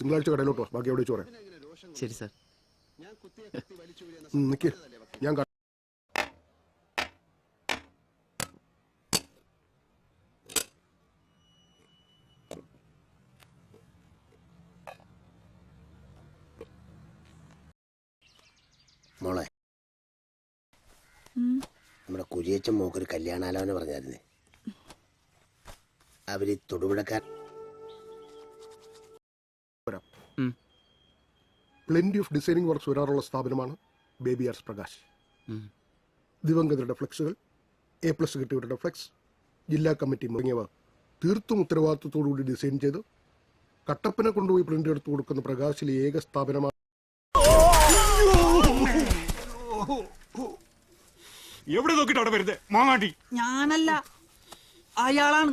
തിങ്കളാഴ്ച കടയിലോട്ടോ ബാക്കി എവിടെ ചോറ ശരി സാർ. നിക്ക്. ഞാൻ കാ- മോളെ. നമ്മുടെ കുരിയച്ചൻ മോക്കൊരു കല്യാണാലോചന പറഞ്ഞായിരുന്നേ. അവർ തൊടുപുഴക്കാർ പ്ലെന്റി ഓഫ് ഡിസൈനിങ് വർക്ക്സ് വരാറുള്ള സ്ഥാപനമാണ് ബേബി ആർസ് പ്രകാശ്. ദിവംഗതരുടെ ഫ്ലെക്സുകൾ എ പ്ലസ് കിട്ടിയവരുടെ ഫ്ലെക്സ് ജില്ലാ കമ്മിറ്റി തുടങ്ങിയവ തീർത്തും ഉത്തരവാദിത്വത്തോടുകൂടി ഡിസൈൻ ചെയ്ത് കട്ടപ്പന കൊണ്ടുപോയി പ്രിന്റ് എടുത്തു കൊടുക്കുന്ന പ്രകാശിലെ ഏക സ്ഥാപനമാണ് എവിടെ നോക്കിട്ട് അവിടെ വരുന്നത് മാങ്ങാട്ടി. ഞാനല്ല അയാളാണ്.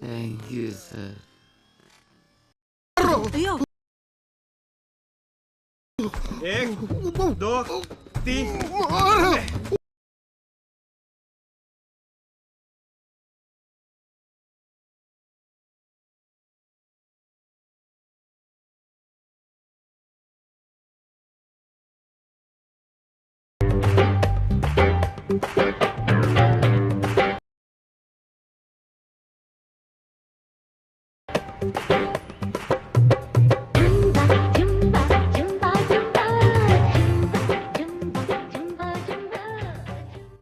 Thank you, sir. Ek,